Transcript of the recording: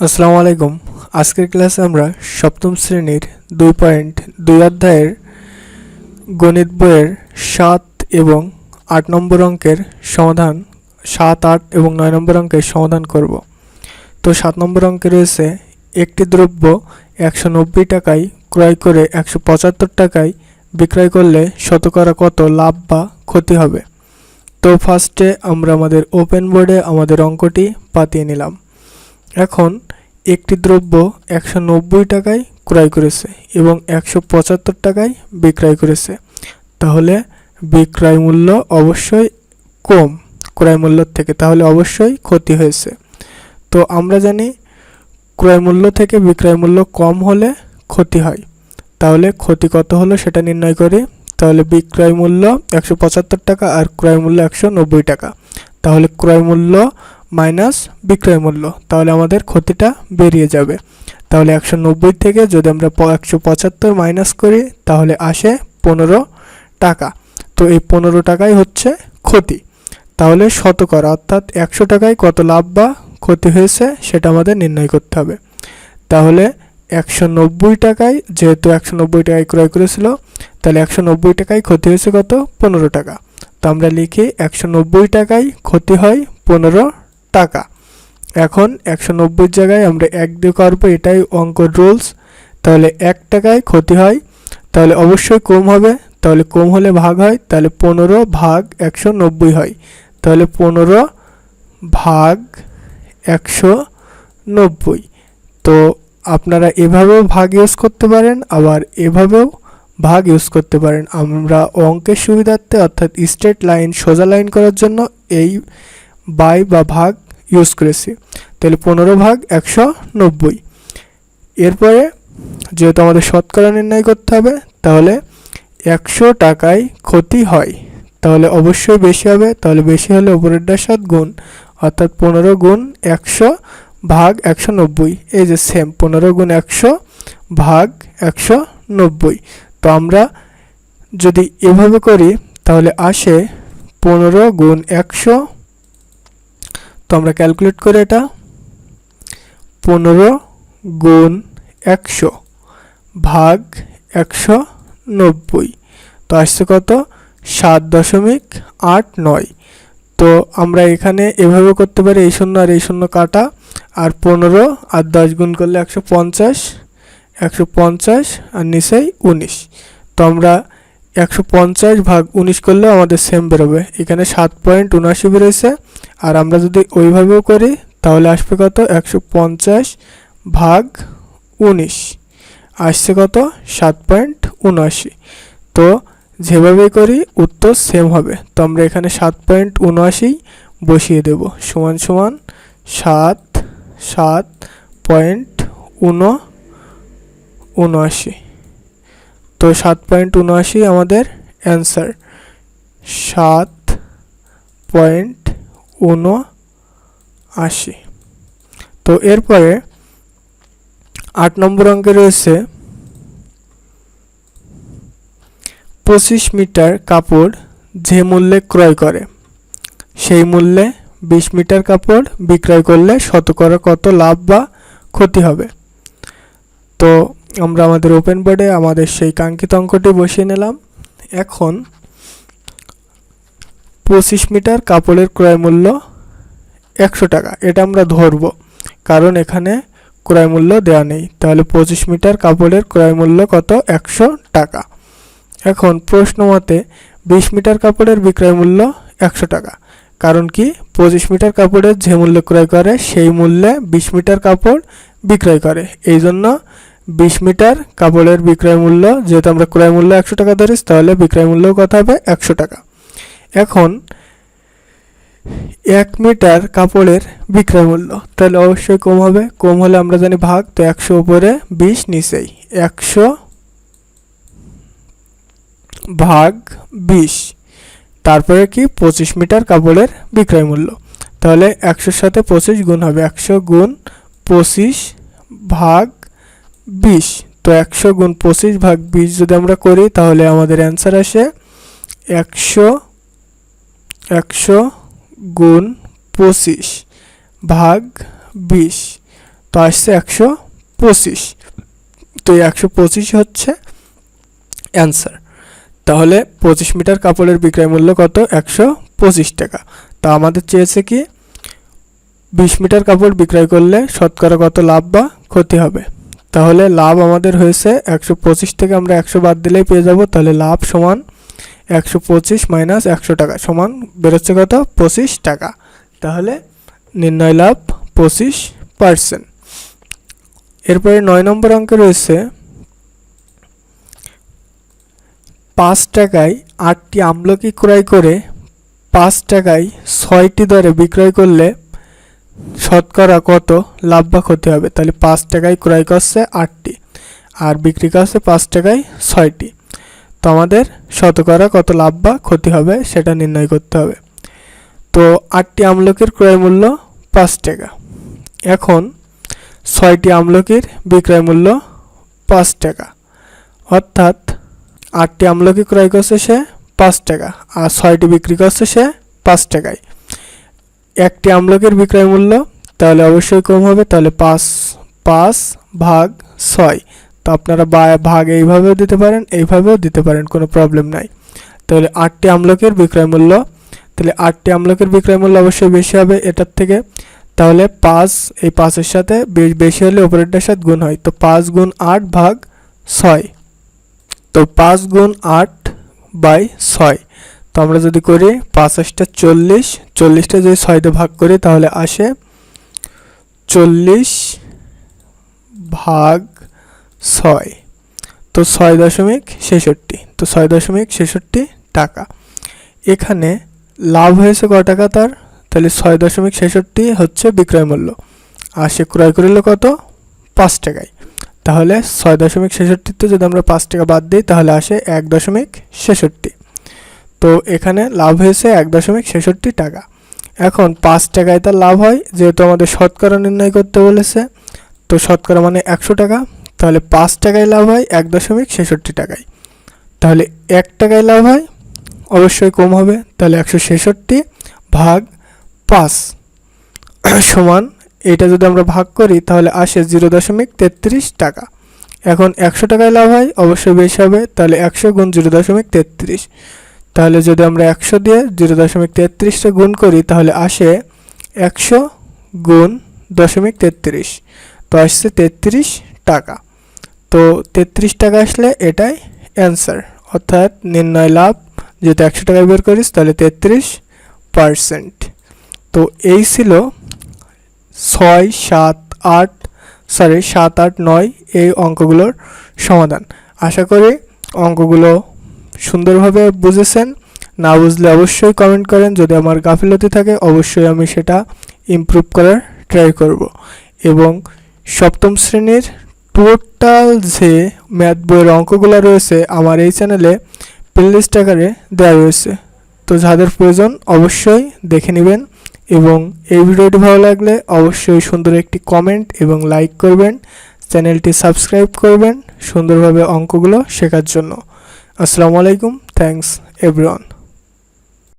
আসসালামু আলাইকুম। আজকের ক্লাসে আমরা সপ্তম শ্রেণির দুই পয়েন্ট দুই অধ্যায়ের গণিত বইয়ের সাত এবং আট নম্বর অঙ্কের সমাধান, সাত, আট এবং নয় নম্বর অঙ্কের সমাধান করব। তো সাত নম্বর অঙ্কে রয়েছে, একটি দ্রব্য একশো নব্বই টাকায় ক্রয় করে একশো পঁচাত্তর টাকায় বিক্রয় করলে শতকরা কত লাভ বা ক্ষতি হবে? তো ফার্স্টে আমরা আমাদের ওপেন বোর্ডে আমাদের অঙ্কটি পাতিয়ে নিলাম। এখন একটি দ্রব্য একশো নব্বই টাকায় ক্রয় করেছে এবং একশো পঁচাত্তর টাকায় বিক্রয় করেছে। তাহলে বিক্রয় মূল্য অবশ্যই কম ক্রয় মূল্যর থেকে, তাহলে অবশ্যই ক্ষতি হয়েছে। তো আমরা জানি ক্রয় মূল্য থেকে বিক্রয় মূল্য কম হলে ক্ষতি হয়। তাহলে ক্ষতি কত হলো সেটা নির্ণয় করি। তাহলে বিক্রয় মূল্য একশো পঁচাত্তর টাকা আর ক্রয় মূল্য একশো নব্বই টাকা। তাহলে ক্রয় মূল্য মাইনাস বিক্রয় মূল্য, তাহলে আমাদের ক্ষতিটা বেরিয়ে যাবে। তাহলে একশো নব্বই থেকে যদি আমরা একশো পঁচাত্তর মাইনাস করি, তাহলে আসে পনেরো টাকা। তো এই পনেরো টাকাই হচ্ছে ক্ষতি। তাহলে শতকরা, অর্থাৎ একশো টাকায় কত লাভ বা ক্ষতি হয়েছে, সেটা আমাদের নির্ণয় করতে হবে। তাহলে একশো নব্বই টাকায়, যেহেতু একশো নব্বই টাকায় ক্রয় করেছিল, তাহলে একশো নব্বই টাকায় ক্ষতি হয়েছে কত? পনেরো টাকা। তো আমরা লিখি, একশো নব্বই টাকায় ক্ষতি হয় পনেরো টাকা। এখন একশো নব্বই জায়গায় আমরা এক দিয়ে করব এটাই অঙ্কর রুলস। তাহলে এক টাকায় ক্ষতি হয়, তাহলে অবশ্যই কম হবে, তাহলে কম হলে ভাগ হয়, তাহলে পনেরো ভাগ একশো নব্বই হয়। তাহলে পনেরো ভাগ একশো নব্বই। তো আপনারা এভাবেও ভাগ ইউজ করতে পারেন, আবার এভাবেও ভাগ ইউজ করতে পারেন। আমরা অঙ্কের সুবিধার্থে অর্থাৎ স্ট্রেট লাইন সোজা লাইন করার জন্য এই বাই বা ভাগ ইউজ করেছি। তাহলে পনেরো ভাগ একশো নব্বই। এরপরে যেহেতু আমাদের শতকরা নির্ণয় করতে হবে, তাহলে একশো টাকায় ক্ষতি হয়। তাহলে অবশ্যই বেশি হবে। তাহলে বেশি হলে উপরেরটার সাত গুণ, অর্থাৎ পনেরো গুণ একশো ভাগ একশো নব্বই। এই যে সেম পনেরো গুণ একশো ভাগ একশো নব্বই। তো আমরা যদি এভাবে করি, তাহলে আসে পনেরো গুণ একশো আমরা ক্যালকুলেট করে এটা পনেরো গুণ একশো ভাগ একশো নব্বই। তো আসছে কত? সাত দশমিক আট নয়। তো আমরা এখানে এভাবে করতে পারি, এই শূন্য আর এই শূন্য কাটা, আর পনেরো আর দশ গুণ করলে একশো পঞ্চাশ একশো পঞ্চাশ আর নিচেই উনিশ। তো আমরা একশো পঞ্চাশ ভাগ উনিশ করলেও আমাদের সেম বেরোবে। এখানে সাত পয়েন্ট উনআশি বেরোয়েছে। আর আমরা যদি ওইভাবেও করি, তাহলে আসবে কত? একশো পঞ্চাশ ভাগ উনিশ। আসছে কত? সাত পয়েন্ট উনআশি। তো যেভাবেই করি, উত্তর সেম হবে। তো আমরা এখানে সাত পয়েন্ট উনআশি বসিয়ে দেব। সমান সমান সাত সাত পয়েন্ট উন উনআশি। তো সাত পয়েন্ট উনআশি আমাদের অ্যান্সার সাত পয়েন্ট উনআশি তো এরপরে আট নম্বর অঙ্কে রয়েছে পঁচিশ মিটার কাপড় যে মূল্যে ক্রয় করে, সেই মূল্যে বিশ মিটার কাপড় বিক্রয় করলে শতকরা কত লাভ বা ক্ষতি হবে? তো আমরা আমাদের ওপেন বোর্ডে আমাদের সেই কাঙ্ক্ষিত অঙ্কটি বসিয়ে নিলাম। এখন পঁচিশ মিটার কাপড়ের ক্রয় মূল্য একশো টাকা। এটা আমরা ধরব, কারণ এখানে ক্রয় মূল্য দেওয়া নেই। তাহলে পঁচিশ মিটার কাপড়ের ক্রয় মূল্য কত? একশো টাকা। এখন প্রশ্ন মতে, বিশ মিটার কাপড়ের বিক্রয় মূল্য একশো টাকা। কারণ কি? পঁচিশ মিটার কাপড়ের যে মূল্যে ক্রয় করে, সেই মূল্যে বিশ মিটার কাপড় বিক্রয় করে। এই জন্য বিশ মিটার কাপড়ের বিক্রয় মূল্য, যেহেতু আমরা ক্রয় মূল্য একশো টাকা ধরিস তাহলে বিক্রয় মূল্য কত হবে? একশো টাকা। এখন এক মিটার কাপড়ের বিক্রয় মূল্য। তাহলে অবশ্যই কম হবে। কম হলে আমরা জানি ভাগ, তো একশো উপরে বিশ নিচেই। একশো ভাগ বিশ। তারপরে কি? পঁচিশ মিটার কাপড়ের বিক্রয় মূল্য। তাহলে একশোর সাথে পঁচিশ গুণ হবে। একশো গুণ পঁচিশ ভাগ বিশ। তো একশো গুণ পঁচিশ ভাগ বিশ যদি আমরা করি, তাহলে আমাদের অ্যান্সার আসে একশো একশো গুণ পঁচিশ ভাগ বিশ, তো আসছে একশো পঁচিশ। তো এই একশো পঁচিশ হচ্ছে অ্যান্সার তাহলে পঁচিশ মিটার কাপড়ের বিক্রয় মূল্য কত? একশো পঁচিশ টাকা। তা আমাদের চেয়েছে কি? বিশ মিটার কাপড় বিক্রয় করলে শতকরা কত লাভ বা ক্ষতি হবে? তাহলে লাভ আমাদের হয়েছে একশো পঁচিশ থেকে আমরা একশো বাদ দিলেই পেয়ে যাব। তাহলে লাভ সমান একশো পঁচিশ মাইনাস একশো টাকা সমান বেরোচ্ছে কত? পঁচিশ টাকা। তাহলে নির্ণয় লাভ পঁচিশ পার্সেন্ট। এরপরে নয় নম্বর অঙ্কে রয়েছে, পাঁচ টাকায় আটটি আমলকি ক্রয় করে পাঁচ টাকায় ছয়টি দরে বিক্রয় করলে শতকরা কত? লাভ বা ক্ষতি হবে। তাহলে পাঁচ টাকায় ক্রয় করছে আটটি, আর বিক্রি করছে পাঁচ টাকায় ছয়টি। তো আমাদের শতকরা কত লাভ বা ক্ষতি হবে সেটা নির্ণয় করতে হবে। তো আটটি আমলকির ক্রয় মূল্য পাঁচ টাকা। এখন ছয়টি আমলকির বিক্রয় মূল্য পাঁচ টাকা। অর্থাৎ আটটি আমলকি ক্রয় করছে সে পাঁচ টাকা, আর ছয়টি বিক্রি করছে সে পাঁচ টাকায়। একটি আমলকির বিক্রয় মূল্য তাহলে অবশ্যই কম হবে, তাহলে পাঁচ পাঁচ ভাগ ছয়। তো আপনারা ভাগ এইভাবেও দিতে পারেন, এইভাবেও দিতে পারেন, কোনো প্রবলেম নাই। তাহলে আটটি আমলকের বিক্রয় মূল্য, তাহলে আটটি আমলকের বিক্রয় মূল্য অবশ্যই বেশি হবে এটার থেকে। তাহলে পাঁচ, এই পাঁচের সাথে বেশি হলে ওপরেরটার সাথে গুণ হয়। তো পাঁচ গুণ আট ভাগ ছয়। তো পাঁচ গুণ আট বাই ছয়। তো আমরা যদি করি পাঁচাশটা চল্লিশ, চল্লিশটা যদি ছয়তে ভাগ করি তাহলে আসে চল্লিশ ভাগ ছয়। তো ছয় দশমিক ছেষট্টি। তো ছয় দশমিক ছেষট্টি টাকা। এখানে লাভ হয়েছে ক টাকা তার? তাহলে ছয় দশমিক ছেষট্টি হচ্ছে বিক্রয় মূল্য। আর সে ক্রয় করিল কত? পাঁচ টাকায়। তাহলে ছয় দশমিক ছেষট্টিতে যদি আমরা পাঁচ টাকা বাদ দিই, তাহলে আসে এক দশমিক ছেষট্টি। তো এখানে লাভ হয়েছে এক দশমিক ছেষট্টি টাকা। এখন পাঁচ টাকায় তার লাভ হয়, যেহেতু আমাদের শতকরা নির্ণয় করতে বলেছে। তো শতকরা মানে একশো টাকা তাহলে পাঁচ টাকায় লাভ হয় এক দশমিক ছেষট্টি টাকায়। তাহলে এক টাকায় লাভ হয়, অবশ্যই কম হবে, তাহলে একশো ছেষট্টি ভাগ পাঁচ সমান, এটা যদি আমরা ভাগ করি, তাহলে আসে জিরো দশমিক তেত্রিশ টাকা। এখন একশো টাকায় লাভ হয়, অবশ্যই বেশি হবে, তাহলে একশো গুণ জিরো দশমিক তেত্রিশ। তাহলে যদি আমরা একশো দিয়ে জিরো দশমিক তেত্রিশটা গুণ করি, তাহলে আসে একশো গুণ দশমিক তেত্রিশ। তো আসছে তেত্রিশ টাকা। তো তেত্রিশ টাকা আসলে এটাই অ্যান্সার অর্থাৎ নির্ণয় লাভ। যেহেতু একশো টাকায় বের করিস, তাহলে তেত্রিশ পারসেন্ট তো এই ছিল ছয়, সাত, আট সরি সাত, আট, নয় এই অঙ্কগুলোর সমাধান। আশা করি অঙ্কগুলো সুন্দরভাবে বুঝেছেন। না বুঝলে অবশ্যই কমেন্ট করেন। যদি আমার গাফিলতি থাকে, অবশ্যই আমি সেটা ইমপ্রুভ করার ট্রাই করব। এবং সপ্তম শ্রেণির টোটাল যে ম্যাথ বইয়ের অঙ্কগুলো রয়েছে আমার এই চ্যানেলে প্লেলিস্ট আকারে দেওয়া রয়েছে। তো যাদের প্রয়োজন অবশ্যই দেখে নেবেন এবং এই ভিডিওটি ভালো লাগলে অবশ্যই সুন্দর একটি কমেন্ট এবং লাইক করবেন, চ্যানেলটি সাবস্ক্রাইব করবেন, সুন্দরভাবে অঙ্কগুলো শেখার জন্য। আসসালামু আলাইকুম থ্যাঙ্কস এভরিওয়ান